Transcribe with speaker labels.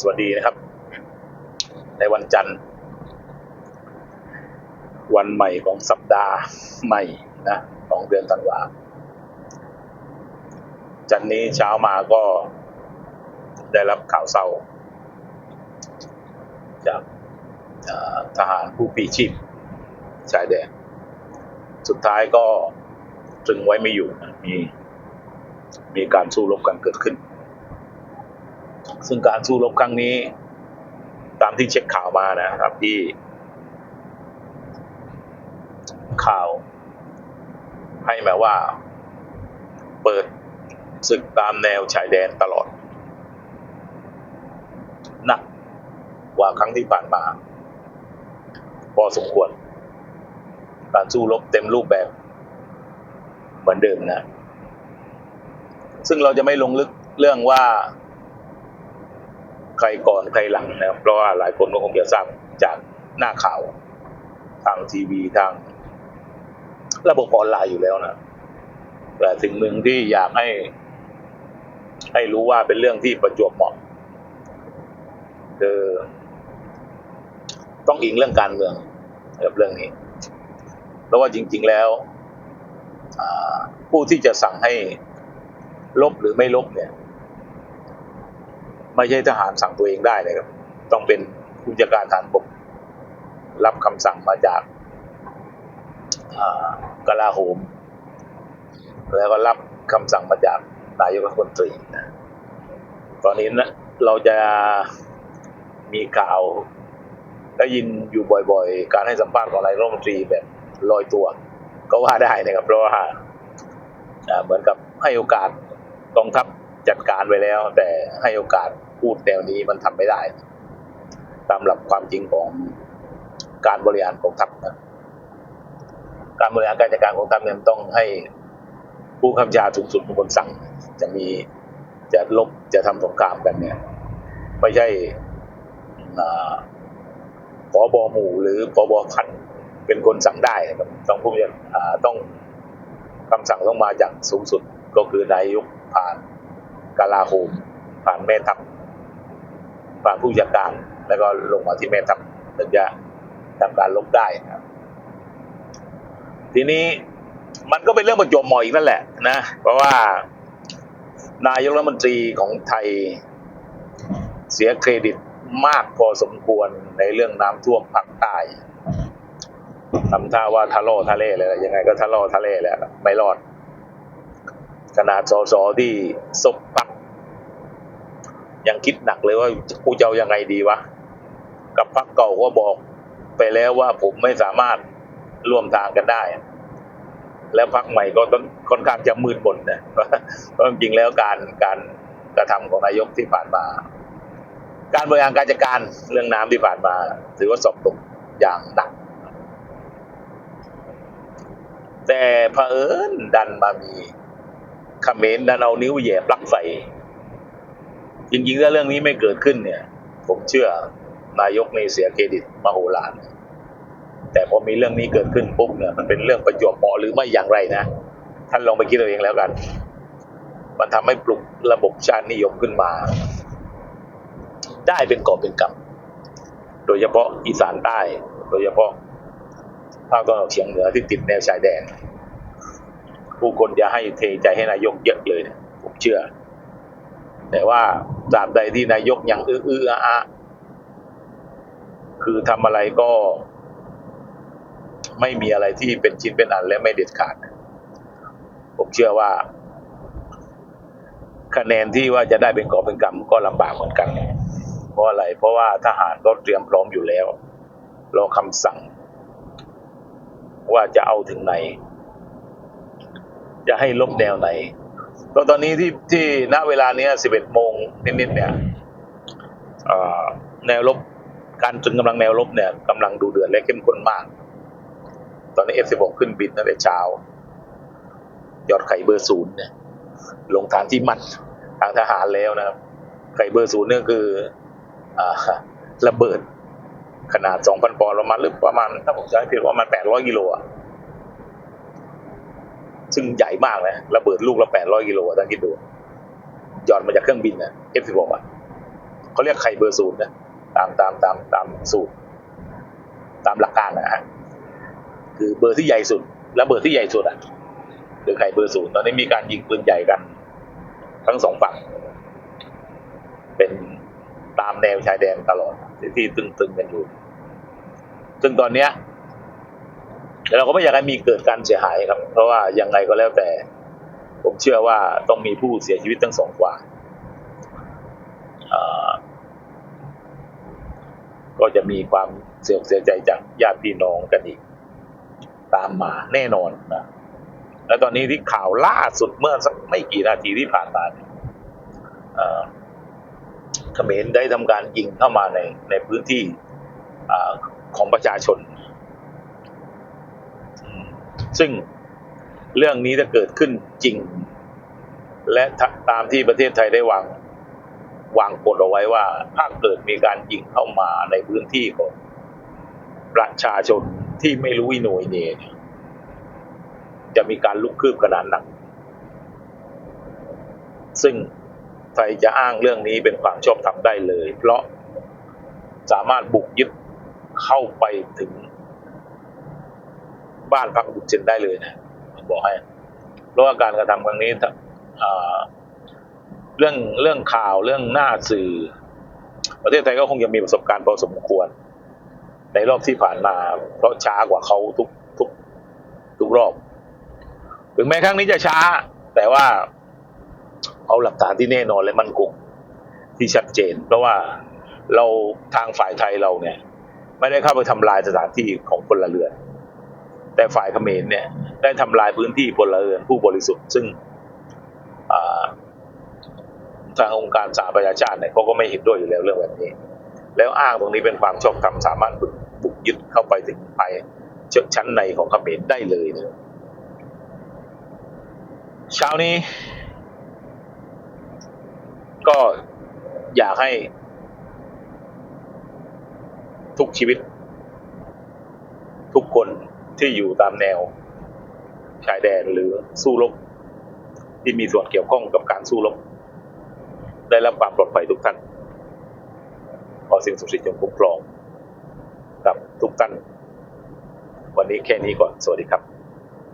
Speaker 1: สวัสดีนะครับ ในวันจันทร์ วันใหม่ของสัปดาห์ใหม่นะของเดือนธันวาจันนี้เช้ามาก็ได้รับข่าวเศร้า จากทหารผู้ปีชีพชายแดนสุดท้ายก็ตรึงไว้ไม่อยู่มีมีการสู้รบกันเกิดขึ้น ซึ่งการสู้รบครั้งนี้ ตามที่เช็คข่าวมานะครับ ที่ ข่าว ให้มาว่า เปิดศึกตามแนวชายแดนตลอดหนักกว่าครั้งที่ผ่านมา พอสมควร การสู้รบเต็มรูปแบบ เหมือนเดิมนะ ซึ่งเราจะไม่ลงลึกเรื่องว่า ใครก่อนใครหลังนะครับเพราะว่าหลายคนก็คงจะทราบจากหน้าข่าว ทางทีวีทาง ระบบออนไลน์อยู่แล้วนะแต่สิ่งหนึ่งที่อยากให้ ให้รู้ว่าเป็นเรื่องที่ประจวบเหมาะคือต้องอิงเรื่องการเมืองกับเรื่องนี้ เพราะว่าจริง ๆแล้วผู้ที่จะสั่งให้ลบหรือไม่ลบเนี่ย ไม่ใช่ทหารสั่งตัวเองได้เลยครับ ต้องเป็นผู้จัดการฐานบกรับคำสั่งมาจากกลาโหม แล้วก็รับคำสั่งมาจากนายกรัฐมนตรีนะตอนนี้นะเราจะมีข่าวได้ยินอยู่บ่อยๆ การให้สัมภาษณ์ของนายกรัฐมนตรีแบบลอยตัว ก็ว่าได้นะครับเพราะว่าอ่าเหมือนกับให้โอกาสกองทัพจัดการไว้แล้ว แต่ให้โอกาส พูดแนวนี้มันทำไม่ได้ ตามหลักความจริงของการบริหารกองทัพนะการบริหารการจัดการกองทัพเนี่ยมันต้องให้ผู้กำชาสูงสุดเป็นคนสั่ง จะมีจะลบจะทำสงครามกันเนี่ย ไม่ใช่อ่าผอบอหมู่หรือผอบอพันเป็นคนสั่งได้นะครับต้องผู้จะอ่ต้องคำสั่งต้องมาจากสูงสุดก็คือนายกผ่านกาลาโหมผ่านแม่ทัพ ผ่านผู้จัดการ แล้วก็ลงมาที่แม่ทัพถึงจะทำการลบได้ครับ ทีนี้มันก็เป็นเรื่องประจวบเหมาะอีกนั่นแหละนะ เพราะว่านายกรัฐมนตรีของไทยเสียเครดิตมากพอสมควรในเรื่องน้ำท่วมภาคใต้ทำท่าว่าทะเลาะทะเลเลยยังไงก็ทะเลาะทะเลแหละไม่รอดขนาดสสที่ซบพัก ยังคิดหนักเลยว่ากูจะเอายังไงดีวะ กับพักเก่าก็บอกไปแล้วว่าผมไม่สามารถร่วมทางกันได้ แล้วพักใหม่ก็ต้องค่อนข้างจะมืดมนนะเพราะจริงแล้วการการกระทำของนายกที่ผ่านมา การบริหารการจัดการเรื่องน้ำที่ผ่านมา ถือว่าสอบตกอย่างหนัก แต่เผอิญดันมามีเขมรดันเอานิ้วแย่ปลั๊กไฟ จริงๆถ้าเรื่องนี้ไม่เกิดขึ้นเนี่ย ผมเชื่อนายกนี่เสียเครดิตมโหฬารแต่พอมีเรื่องนี้เกิดขึ้นปุ๊บเนี่ยมันเป็นเรื่องประจวบเหมาะหรือไม่อย่างไรนะท่านลองไปคิดเอาเองแล้วกัน มันทำให้ปลุกระบบชาตินิยมขึ้นมา ได้เป็นกอบเป็นกำโดยเฉพาะอีสานใต้ โดยเฉพาะภาคตะวันออกเฉียงเหนือที่ติดแนวชายแดน ผู้คนจะให้เทใจให้นายกเยอะเลยนี่ยผมเชื่อ แต่ว่า ตราบใดที่นายกยังอื้ออื้ออาอาคือทำอะไรก็ ไม่มีอะไรที่เป็นชิ้นเป็นอันและไม่เด็ดขาด ผมเชื่อว่า คะแนนที่ว่าจะได้เป็นกอบเป็นกำก็ลำบากเหมือนกัน เพราะอะไร เพราะว่าทหารก็เตรียมพร้อมอยู่แล้ว รอคำสั่ง ว่าจะเอาถึงไหน จะให้ลบแนวไหน ก็ตอนนี้ที่ที่ณเวลาเนี้ย11โมงนิดๆเนี่ยแนวรบการตรึงกำลังแนวรบเนี่ยกำลังดูเดือดและเข้มข้นมาก ตอนนี้ F16 ขึ้นบินตั้งแต่เช้ายอดไข่เบอร์ศูนย์เนี่ย ลงฐานที่มั่นทางทหารแล้วนะครับ ไข่เบอร์ศูนย์เนี่ยคืออระเบิดขนาด 2,000 ปอนด์ประมาณหรือประมาณ ถ้าผมจำไม่ผิดประมาณ800กิโลอะ ซึ่งใหญ่มากนะระเบิดลูกละ800กิโลอะท่านคิดดูหย่อนมาจากเครื่องบินนะ F16 อะเขาเรียกไข่เบอร์ศูนย์นะตามตามตามตามสูตร ตามหลักการนะฮะคือเบอร์ที่ใหญ่สุด และเบอร์ที่ใหญ่สุดอะคือไข่เบอร์ศูนย์ตอนนี้มีการยิงปืนใหญ่กัน ทั้งสองฝั่ง เป็นตามแนวชายแดนตลอดที่ตึงๆกันอยู่ซึ่งตอนเนี้ย เราก็ไม่อยากให้มีเกิดการเสียหายครับ เพราะว่ายังไงก็แล้วแต่ ผมเชื่อว่าต้องมีผู้เสียชีวิตทั้งสองฝ่ายอ่าก็จะมีความเสียอกเสียใจจากญาติพี่น้องกันอีก ตามมาแน่นอนนะและตอนนี้ที่ข่าวล่าสุดเมื่อสักไม่กี่นาทีที่ผ่านมาเนี่ยเขมรได้ทำการยิงเข้ามาในในพื้นที่อของประชาชน ซึ่งเรื่องนี้ถ้าเกิดขึ้นจริง และตามที่ประเทศไทยได้วางวางกฎเอาไว้ว่า ถ้าเกิดมีการยิงเข้ามาในพื้นที่ของประชาชนที่ไม่รู้วิโนยเนเนี่ยจะมีการลุกคืบกระดานหนัก ซึ่งไทยจะอ้างเรื่องนี้เป็นความชอบธรรมได้เลย เพราะสามารถบุกยึดเข้าไปถึง บ้านพักบุคคลได้เลยนะบอกให้เพราะว่าการกระทำครั้งนี้ถ้าเรื่องเรื่องข่าวเรื่องหน้าสื่อ ประเทศไทยก็คงยังมีประสบการณ์พอสมควร ในรอบที่ผ่านมา เพราะช้ากว่าเขาทุกทุกทุกรอบ ถึงแม้ครั้งนี้จะช้า แต่ว่าเอาหลักฐานที่แน่นอนและมั่นคงที่ชัดเจน เพราะว่าเราทางฝ่ายไทยเราเนี่ย ไม่ได้เข้าไปทำลายสถานที่ของพลเรือน แต่ฝ่ายเขมรเนี่ยได้ทำลายพื้นที่พลเรือนผู้บริสุทธิ์ ซึ่งทางองค์การสหประชาชาติเนี่ยเขาก็ไม่เห็นด้วยอยู่แล้วเรื่องแบบนี้ แล้วอ้างตรงนี้เป็นความชอบธรรมสามารถบุกยึดเข้าไปถึงภายชั้นในของเขมรได้เลยเนี่ยเช้านี้ ก็อยากให้ทุกชีวิต ที่อยู่ตามแนว ชายแดนหรือสู้รบที่มีส่วนเกี่ยวข้องกับการสู้รบได้รับความปลอดภัยทุกท่าน ขอสิ่งศักดิ์สิทธิ์จงคุ้มครองครับทุกท่าน วันนี้แค่นี้ก่อน สวัสดีครับ